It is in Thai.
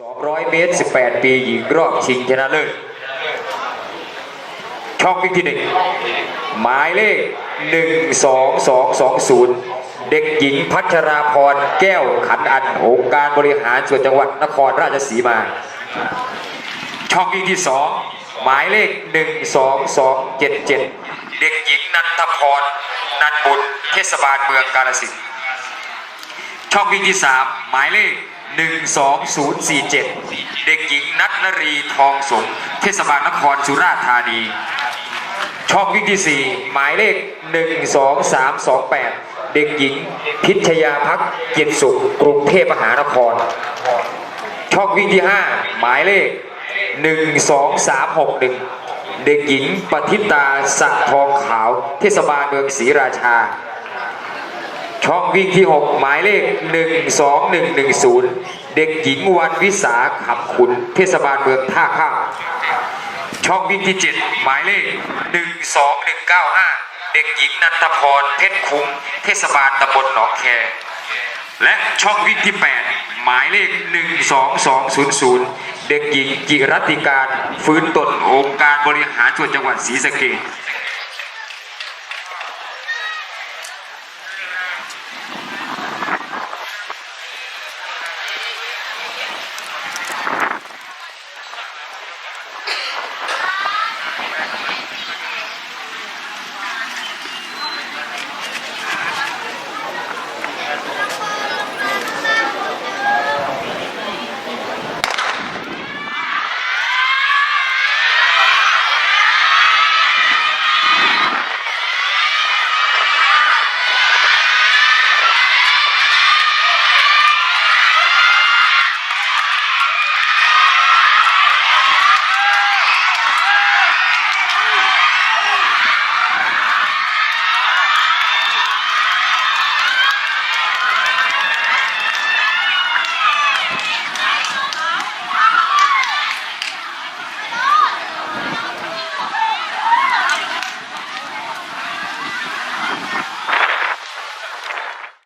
200 เมตร 18 ปีหญิงรอบชิงชนะเลิศช่องวิ่งที่หนึ่งหมายเลข 12220 เด็กหญิงพัชราพรแก้วขันอันองค์การบริหารส่วนจังหวัดนครราชสีมา ช่องวิ่งที่สองหมายเลข 12277 เด็กหญิงนันทพรนันบุญเทศบาลเมืองกาฬสินช่องวิ่งที่3หมายเลข 12047 เด็กหญิงนัทนรีทองสงเทศบาลนครสุราษฎร์ธานี ช่องวิ่งที่ 4 หมายเลข 12328 เด็กหญิงพิชยาพักเกียรติสุขกรุงเทพมหานคร ช่องวิ่งที่ 5 หมายเลข 12361 เด็กหญิงปฏิตาสะทองขาว เทศบาลเมืองศรีราชา ช่องวิ่งที่ 6 หมายเลข 12110 เด็กหญิงวันวิสาขำขุนเทศบาลเมืองท่าข้ามช่องวิ่งที่ 7 หมายเลข 12195 เด็กหญิงนันทพรเพชรคุ้มเทศบาลตำบลหนองแค และช่องวิ่งที่ 8 หมายเลข 12200 เด็กหญิงจิรัติการฟื้นตนองค์การบริหารส่วนจังหวัดศรีสะเกษ